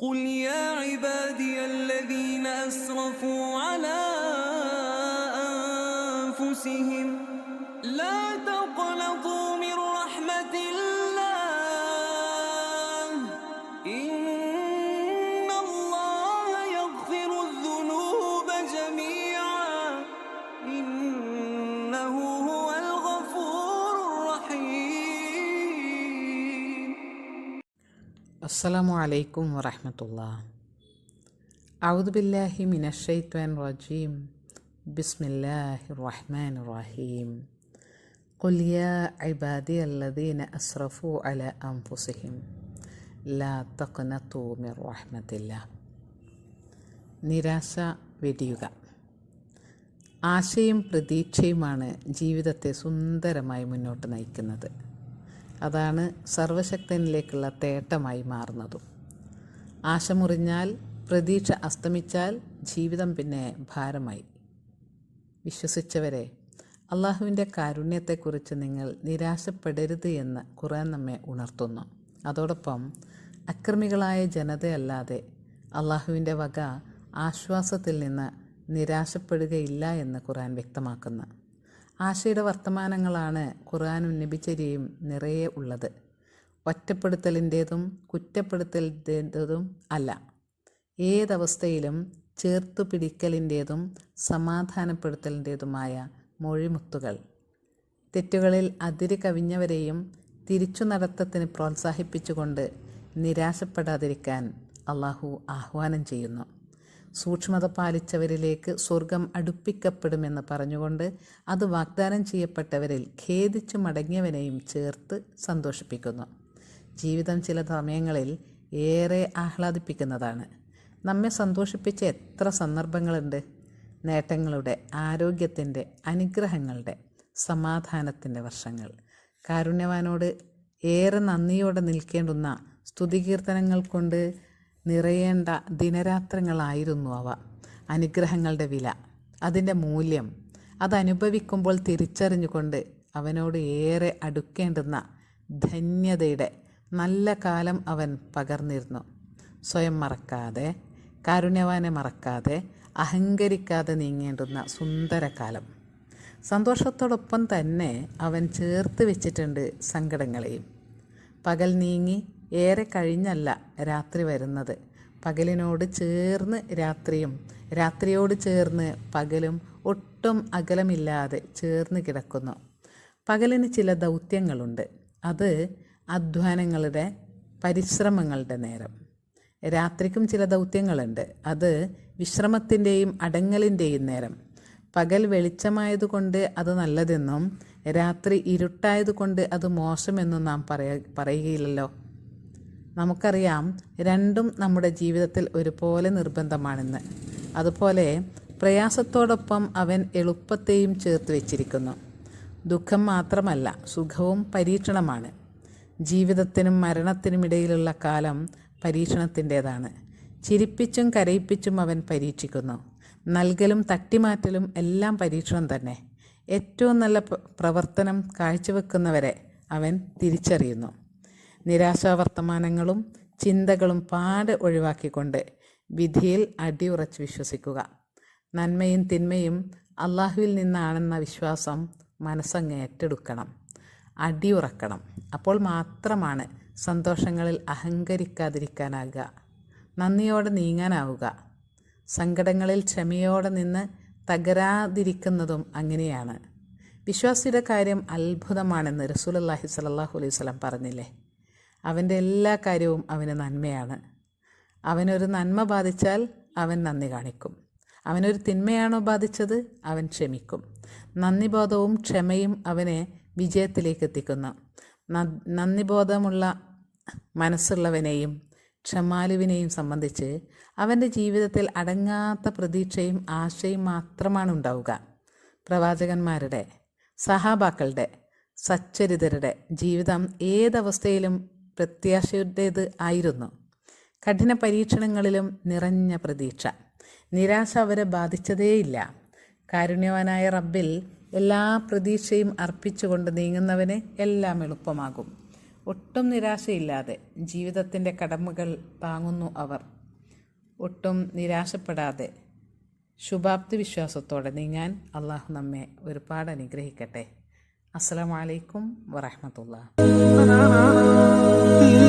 قل يا عبادي الذين أسرفوا على أنفسهم لا تقنطوا അസ്സലാമു അലൈക്കും വറഹമത്തുള്ള ഔദുബില്ലാഹി മിനഷൈത്വാൻ റജീം ബിസ്മില്ലാഹി റഹ്മാൻ റഹീം قل يا عبادي الذين أسرفوا على أنفسهم لا تقنطوا من رحمة الله നിരാശ വെടിയുക ആശയും പ്രതീക്ഷയുമാണ് ജീവിതത്തെ സുന്ദരമായി മുന്നോട്ട് നയിക്കുന്നത് അതാണ് സർവശക്തനിലേക്കുള്ള തേട്ടമായി മാറുന്നതും. ആശ മുറിഞ്ഞാൽ പ്രതീക്ഷ അസ്തമിച്ചാൽ ജീവിതം പിന്നെ ഭാരമായി. വിശ്വസിച്ചവരെ അള്ളാഹുവിന്റെ കാരുണ്യത്തെക്കുറിച്ച് നിങ്ങൾ നിരാശപ്പെടരുത് എന്ന് ഖുർആൻ നമ്മെ ഉണർത്തുന്നു. അതോടൊപ്പം അക്രമികളായ ജനതയല്ലാതെ അള്ളാഹുവിന്റെ വക ആശ്വാസത്തിൽ നിന്ന് നിരാശപ്പെടുകയില്ല എന്ന് ഖുർആൻ വ്യക്തമാക്കുന്നു. ആശയുടെ വർത്തമാനങ്ങളാണ് ഖുർആാനും നബിചര്യയും നിറയെ ഉള്ളത്. ഒറ്റപ്പെടുത്തലിന്റേതും കുറ്റപ്പെടുത്തലിന്റേതും അല്ല. ഏതവസ്ഥയിലും ചേർത്തു പിടിക്കലിന്റേതും സമാധാനപ്പെടുത്തലിന്റേതുമായ മൊഴിമുത്തുകൾ. തെറ്റുകളിൽ അതിര് കവിഞ്ഞവരെയും തിരിച്ചു നടത്തത്തിന് പ്രോത്സാഹിപ്പിച്ചുകൊണ്ട് നിരാശപ്പെടാതിരിക്കാൻ അള്ളാഹു ആഹ്വാനം ചെയ്യുന്നു. സൂക്ഷ്മത പാലിച്ചവരിലേക്ക് സ്വർഗം അടുപ്പിക്കപ്പെടുമെന്ന് പറഞ്ഞുകൊണ്ട് അത് വാഗ്ദാനം ചെയ്യപ്പെട്ടവരിൽ ഖേദിച്ചു മടങ്ങിയവനെയും ചേർത്ത് സന്തോഷിപ്പിക്കുന്നു. ജീവിതം ചില സമയങ്ങളിൽ ഏറെ ആഹ്ലാദിപ്പിക്കുന്നതാണ്. നമ്മെ സന്തോഷിപ്പിച്ച എത്ര സന്ദർഭങ്ങളുണ്ട്? നേട്ടങ്ങളുടെ ആരോഗ്യത്തിന്റെ അനുഗ്രഹങ്ങളുടെ സമാധാനത്തിന്റെ വർഷങ്ങൾ. കാരുണ്യവാനോട് ഏറെ നന്ദിയോടെ നിൽക്കേണ്ടുന്ന സ്തുതികീർത്തനങ്ങൾ കൊണ്ട് നിറയേണ്ട ദിനരാത്രങ്ങളായിരുന്നു അവ. അനുഗ്രഹങ്ങളുടെ വില അതിന്റെ മൂല്യം അതനുഭവിക്കുമ്പോൾ തിരിച്ചറിഞ്ഞുകൊണ്ട് അവനോട് ഏറെ അടുക്കേണ്ടുന്ന ധന്യതയുടെ നല്ല കാലം അവൻ പകർന്നിരുന്നു. സ്വയം മറക്കാതെ കാരുണ്യവാനെ മറക്കാതെ അഹങ്കരിക്കാതെ നീങ്ങേണ്ടുന്ന സുന്ദരകാലം സന്തോഷത്തോടൊപ്പം തന്നെ അവൻ ചേർത്ത് വെച്ചിട്ടുണ്ട് സങ്കടങ്ങളെയും. പകൽ നീങ്ങി ഏറെ കഴിഞ്ഞല്ല രാത്രി വരുന്നത്. പകലിനോട് ചേർന്ന് രാത്രിയും രാത്രിയോട് ചേർന്ന് പകലും ഒട്ടും അകലമില്ലാതെ ചേർന്ന് കിടക്കുന്നു. പകലിന് ചില ദൗത്യങ്ങളുണ്ട്. അത് അധ്വാനങ്ങളുടെ പരിശ്രമങ്ങളുടെ നേരം. രാത്രിക്കും ചില ദൗത്യങ്ങളുണ്ട്. അത് വിശ്രമത്തിന്റെയും അടങ്ങലിന്റെയും നേരം. പകൽ വെളിച്ചമായതുകൊണ്ട് അത് നല്ലതെന്നും രാത്രി ഇരുട്ടായതുകൊണ്ട് അത് മോശമെന്നും നാം പറയ പറയുകയില്ലല്ലോ. നമുക്കറിയാം രണ്ടും നമ്മുടെ ജീവിതത്തിൽ ഒരുപോലെ നിർബന്ധമാണെന്ന്. അതുപോലെ പ്രയാസത്തോടൊപ്പം അവൻ എളുപ്പത്തെയും ചേർത്ത് വെച്ചിരിക്കുന്നു. ദുഃഖം മാത്രമല്ല സുഖവും പരീക്ഷണമാണ്. ജീവിതത്തിനും മരണത്തിനുമിടയിലുള്ള കാലം പരീക്ഷണത്തിന്റേതാണ്. ചിരിപ്പിച്ചും കരയിപ്പിച്ചും അവൻ പരീക്ഷിക്കുന്നു. നൽകലും തട്ടിമാറ്റലും എല്ലാം പരീക്ഷണം തന്നെ. ഏറ്റവും നല്ല പ്ര- പ്രവർത്തനം കാഴ്ചവെക്കുന്നവരെ അവൻ തിരിച്ചറിയുന്നു. നിരാശാവർത്തമാനങ്ങളും ചിന്തകളും പാടെ ഒഴിവാക്കിക്കൊണ്ട് വിധിയിൽ അടിയുറച്ച് വിശ്വസിക്കുക. നന്മയും തിന്മയും അള്ളാഹുവിൽ നിന്നാണെന്ന വിശ്വാസം മനസ്സങ്ങ് ഏറ്റെടുക്കണം. അടിയുറക്കണം അപ്പോൾ മാത്രമാണ് സന്തോഷങ്ങളിൽ അഹങ്കരിക്കാതിരിക്കാനാകുക നന്ദിയോടെ നീങ്ങാനാവുക. സങ്കടങ്ങളിൽ ക്ഷമയോടെ നിന്ന് തകരാതിരിക്കുന്നതും അങ്ങനെയാണ്. വിശ്വാസിയുടെ കാര്യം അത്ഭുതമാണെന്ന് റസൂലല്ലാഹി സ്വല്ലല്ലാഹു അലൈഹി വസല്ലം പറഞ്ഞില്ലേ? അവന്റെ എല്ലാ കാര്യവും അവന് നന്മയാണ്. അവനൊരു നന്മ ബാധിച്ചാൽ അവൻ നന്ദി കാണിക്കും. അവനൊരു തിന്മയാണോ ബാധിച്ചത്? അവൻ ക്ഷമിക്കും. നന്ദിബോധവും ക്ഷമയും അവനെ വിജയത്തിലേക്ക് എത്തിക്കുന്നു. നന്ദിബോധമുള്ള മനസ്സുള്ളവനെയും ക്ഷമാലുവിനെയും സംബന്ധിച്ച് അവന്റെ ജീവിതത്തിൽ അടങ്ങാത്ത പ്രതീക്ഷയും ആശയും മാത്രമാണ് ഉണ്ടാവുക. പ്രവാചകന്മാരുടെ സഹാബാക്കളുടെ സച്ചരിതരുടെ ജീവിതം ഏതവസ്ഥയിലും പ്രത്യാശയുടേത് ആയിരുന്നു. കഠിന പരീക്ഷണങ്ങളിലും നിറഞ്ഞ പ്രതീക്ഷ. നിരാശ അവരെ ബാധിച്ചതേയില്ല. കാരുണ്യവാനായ റബ്ബിൽ എല്ലാ പ്രതീക്ഷയും അർപ്പിച്ചുകൊണ്ട് നീങ്ങുന്നവന് എല്ലാം എളുപ്പമാകും. ഒട്ടും നിരാശയില്ലാതെ ജീവിതത്തിന്റെ കടമകൾ താങ്ങുന്നു അവർ. ഒട്ടും നിരാശപ്പെടാതെ ശുഭാപ്തി വിശ്വാസത്തോടെ നീങ്ങാൻ അള്ളാഹു നമ്മെ ഒരുപാട് അനുഗ്രഹിക്കട്ടെ. അസ്സലാമു അലൈക്കും വറഹമത്തുള്ള